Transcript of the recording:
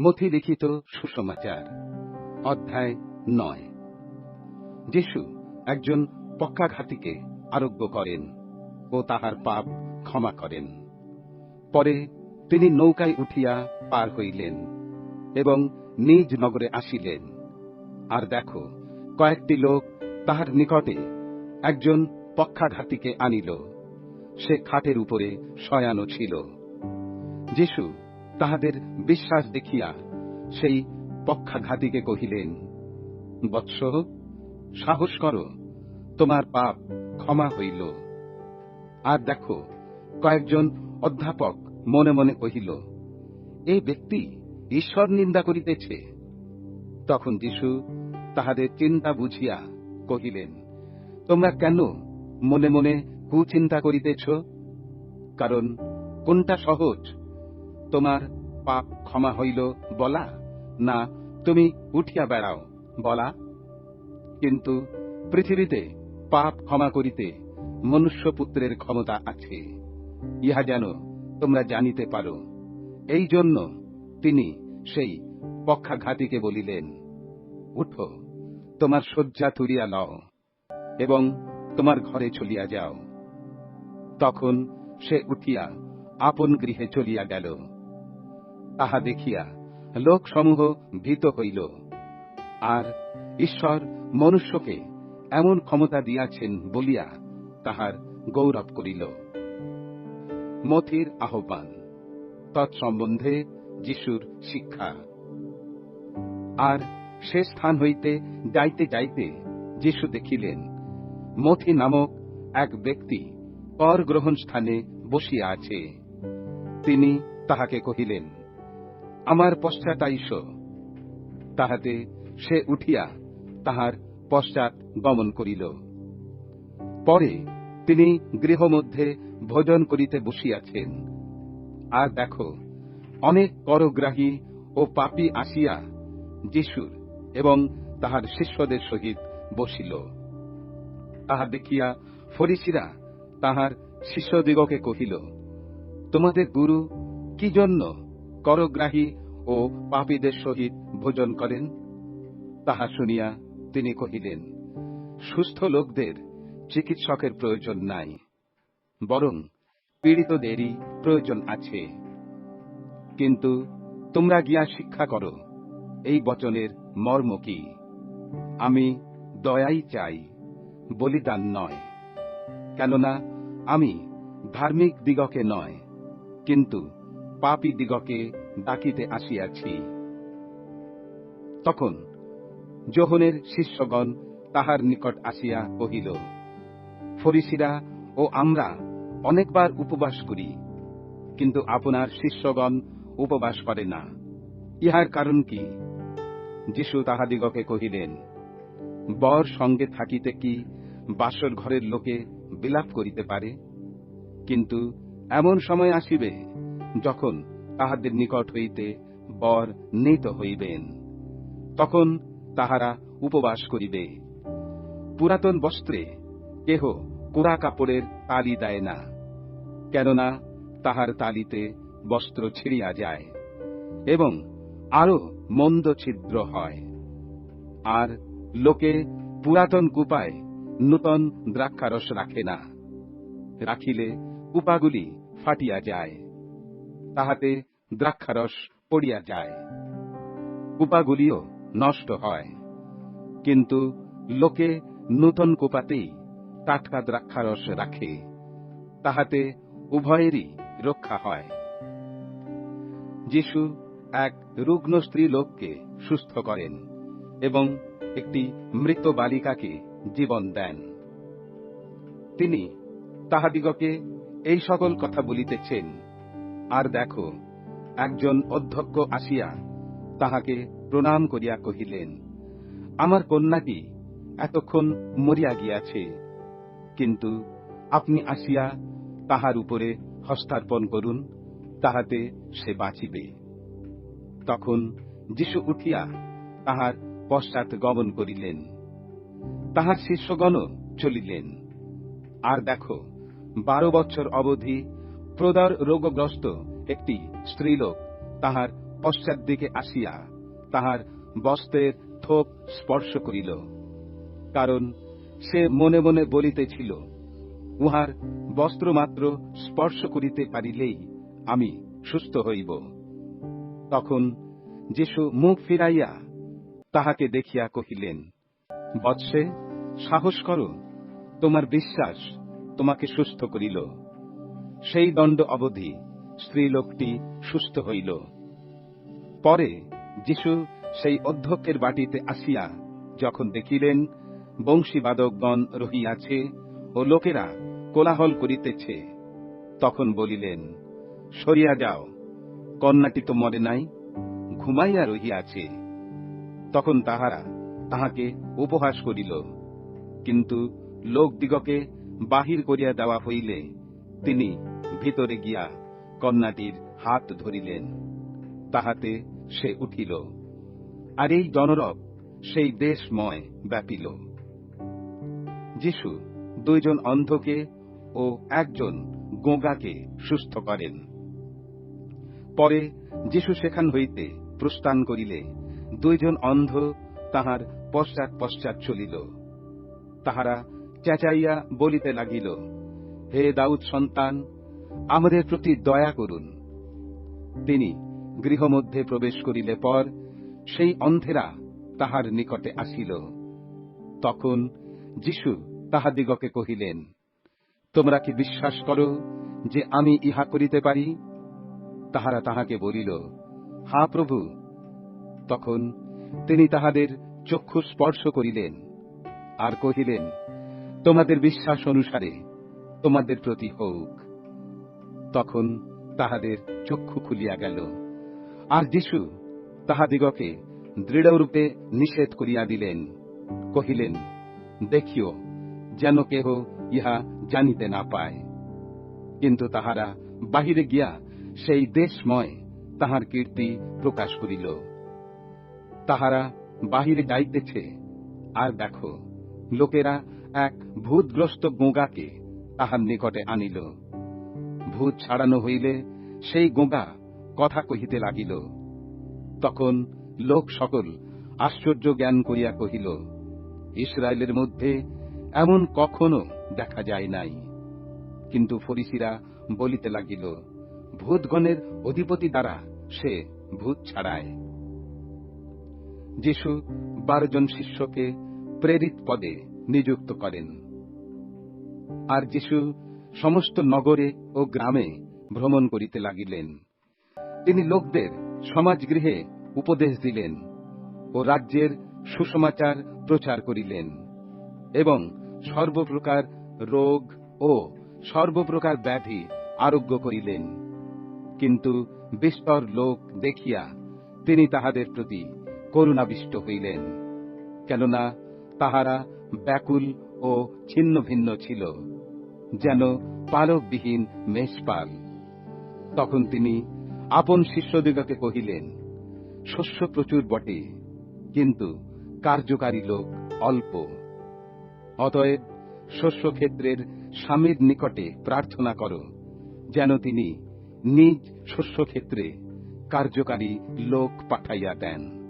মথি লিখিত সুসমাচার, অধ্যায় নয়। যিশু একজন পক্ষাঘাতীকে আরোগ্য করেন ও তাহার পাপ ক্ষমা করেন। পরে তিনি নৌকায় উঠিয়া পার হইলেন এবং নিজ নগরে আসিলেন। আর দেখো, কয়েকটি লোক তাহার নিকটে একজন পক্ষাঘাতীকে আনিল। সে খাটের উপরে শয়ানো ছিল। যিশু তাহাদের বিশ্বাস দেখিয়া সেই পক্ষাঘাতীকে কহিলেন, বৎস, সাহস কর, তোমার পাপ ক্ষমা হইল। আর দেখো, কয়েকজন অধ্যাপক মনে মনে কহিল এই ব্যক্তি ঈশ্বর নিন্দা করিতেছে। তখন যিশু তাহাদের চিন্তা বুঝিয়া কহিলেন, তোমরা কেন মনে মনে কুচিন্তা করিতেছ? কারণ কোনটা সহজ তোমার পাপ ক্ষমা হইল বলা, না, তুমি উঠিয়া বেড়াও, বলা। কিন্তু পৃথিবীতে পাপ ক্ষমা করিতে মনুষ্যপুত্রের ক্ষমতা আছে। ইহা যেন তোমরা জানিতে পারো। এই জন্য তিনি সেই পক্ষাঘাতীকে বলিলেন, উঠো, তোমার শয্যা তুলিয়া লও এবং তোমার ঘরে চলিয়া যাও। তখন সে উঠিয়া আপন গৃহে চলিয়া গেল। তাহা দেখিয়া লোকসমূহ ভীত হইল। আর ঈশ্বর মনুষ্যকে এমন ক্ষমতা দিয়াছেন বলিয়া তাহার গৌরব করিল। মথির আহ্বান, তৎসম্বন্ধে যিশুর শিক্ষা। আর সে স্থান হইতে যাইতে যাইতে যিশু দেখিলেন, মথি নামক এক ব্যক্তি কর গ্রহণ স্থানে বসিয়া আছে। তিনি তাহাকে কহিলেন আমার পশ্চাতাইশ তাহাতে সে উঠিয়া তাহার পশ্চাৎ গমন করিল। পরে তিনি গৃহমধ্যে ভোজন করিতে বসিয়াছেন। আর দেখো, অনেক করগ্রাহী ও পাপী আসিয়া যিশুর এবং তাহার শিষ্যদের সহিত বসিল। তাহা দেখিয়া ফরিসিরা তাহার শিষ্যদিগকে কহিল, তোমাদের গুরু কি জন্য করগ্রাহী ও পাপীদের সহিত ভোজন করেন। তাহা শুনিয়া তিনি কহিলেন, সুস্থ লোকদের চিকিৎসকের প্রয়োজন নাই, বরং পীড়িতদেরই প্রয়োজন আছে। কিন্তু তোমরা গিয়া শিক্ষা করো, এই বচনের মর্ম কি? আমি দয়াই চাই, বলিদান নয়, কেননা আমি ধার্মিক দিগকে নয়, কিন্তু পাপী দিগকে ডাকিতে আসিয়াছি। তখন যোহনের শিষ্যগণ তাহার নিকট আসিয়া কহিল, ফরিসিরা ও আমরা অনেকবার উপবাস করি, কিন্তু আপনার শিষ্যগণ উপবাস করে না। ইহার কারণ কি? যিশু তাহাদিগকে কহিলেন, বর সঙ্গে থাকিতে কি বাসর ঘরের লোকে বিলাপ করিতে পারে? কিন্তু এমন সময় আসিবে যখন তাহাদের নিকট হইতে বর নিত হইবেন, তখন তাহারা উপবাস করিবে। পুরাতন বস্ত্রে কেহ কোরা কাপড়ের তালি দেয় না, কেননা তাহার তালিতে বস্ত্র ছিঁড়িয়া যায় এবং আরও মন্দ ছিদ্র হয়। আর লোকে পুরাতন কুপায় নূতন দ্রাক্ষারস রাখে না, রাখিলে কুপাগুলি ফাটিয়া যায়। তাহাতে দ্রাক্ষারস পড়িয়া যায়। কুপাগুলিও নষ্ট হয়। কিন্তু লোকে নূতন কুপাতেই টাটকা দ্রাক্ষারস রাখে। তাহাতে উভয়েরই রক্ষা হয়। যিশু এক রুগ্ন স্ত্রী লোককে সুস্থ করেন এবং একটি মৃত বালিকাকে জীবন দেন। তিনি তাহাদিগকে এই সকল কথা বলিতেছেন আর দেখো, একজন অধ্যক্ষ আসিয়া তাহাকে প্রণাম করিয়া কহিলেন, আমার কন্যাটি এতক্ষণ মরিয়া গিয়াছে, কিন্তু আপনি আসিয়া তাহার উপরে হস্তার্পণ করুন, তাহাতে সে বাঁচিবে। তখন যিশু উঠিয়া তাহার পশ্চাৎ গমন করিলেন। তাহার শিষ্যগণ চলিলেন। আর দেখো, বারো বছর অবধি প্রদর রোগগ্রস্ত একটি স্ত্রীলোক তাহার পশ্চাৎ দিকে আসিয়া তাহার বস্ত্রের থোপ স্পর্শ করিল, কারণ সে মনে মনে বলিতেছিল, উহার বস্ত্র মাত্র স্পর্শ করিতে পারিলেই আমি সুস্থ হইব। তখন যিশু মুখ ফিরাইয়া তাহাকে দেখিয়া কহিলেন, বৎসে, সাহস করো, তোমার বিশ্বাস তোমাকে সুস্থ করিল। সেই দণ্ড অবধি স্ত্রীলোকটি সুস্থ হইল। পরে যিশু সেই অধ্যক্ষের বাটিতে আসিয়া যখন দেখিলেন, বংশীবাদকগণ রহিয়াছে ও লোকেরা কোলাহল করিতেছে, তখন বলিলেন, সরিয়া যাও, কন্যাটি তো মরে নাই, ঘুমাইয়া রহিয়াছে। তখন তাহারা তাহাকে উপহাস করিল। কিন্তু লোকদিগকে বাহির করিয়া দেওয়া হইলে তিনি ভিতরে গিয়া কন্যাটির হাত ধরিলেন। তাহাতে সে উঠিল। আর এই জনরব সেই দেশময় ব্যাপিল। যিশু দুইজন অন্ধকে ও একজন গোগাকে সুস্থ করেন। পরে যিশু সেখান হইতে প্রস্থান করিলে দুইজন অন্ধ তাহার পশ্চাৎ পশ্চাৎ চলিল। তাহারা চেঁচাইয়া বলিতে লাগিল, হে দাউদ সন্তান আমাদের প্রতি দয়া করুন। তিনি গৃহমধ্যে প্রবেশ করিলে পর সেই অন্ধেরা তাহার নিকটে আসিল। তখন যিশু তাহাদিগকে কহিলেন, তোমরা কি বিশ্বাস করো যে আমি ইহা করিতে পারি? তাহারা তাহাকে বলিল, হা প্রভু। তখন তিনি তাহাদের চক্ষু স্পর্শ করিলেন আর কহিলেন, তোমাদের বিশ্বাস অনুসারে তোমাদের প্রতি হোক। তখন তাহাদের চক্ষু খুলিয়া গেল। আর যিশু তাহাদিগকে দৃঢ়রূপে নিষেধ করিয়া দিলেন। কহিলেন, দেখিও, যেন কেহ ইহা জানিতে না পায়। কিন্তু তাহারা বাহিরে গিয়া সেই দেশময় তাহার কীর্তি প্রকাশ করিল। তাহারা বাহিরে যাইতেছে। আর দেখো, লোকেরা এক ভূতগ্রস্ত গোগাকে তাহার নিকটে আনিল। ভূত ছাড়ানো হইলে সেই গোগা কথা কহিতে লাগিল। তখন লোক সকল আশ্চর্য জ্ঞান করিয়া কহিল, ইসরায়েলের মধ্যে এমন কখনো দেখা যায় নাই। কিন্তু ফরিসিরা বলিতে লাগিল, ভূতগণের অধিপতি দ্বারা সে ভূত ছাড়ায়। যিশু বারো জন শিষ্যকে প্রেরিত পদে নিযুক্ত করেন। আর যিশু সমস্ত নগরে ও গ্রামে ভ্রমণ করিতে লাগিলেন। তিনি লোকদের সমাজগৃহে উপদেশ দিলেন ও রাজ্যের সুসমাচার প্রচার করিলেন এবং সর্বপ্রকার রোগ ও সর্বপ্রকার ব্যাধি আরোগ্য করিলেন। কিন্তু বিস্তর লোক দেখিয়া তিনি তাহাদের প্রতি করুণাবিষ্ট হইলেন, কেননা তাহারা ব্যাকুল ও ছিন্ন ভিন্ন ছিল। যেন পালকবিহীন মেষপাল তখন তিনি আপন শিষ্যদিগকে কহিলেন, শস্য প্রচুর বটে, কিন্তু কার্যকারী লোক অল্প। অতএব শস্যক্ষেত্রের স্বামীর নিকটে প্রার্থনা করো, যেন তিনি নিজ শস্যক্ষেত্রে কার্যকারী লোক পাঠাইয়া দেন।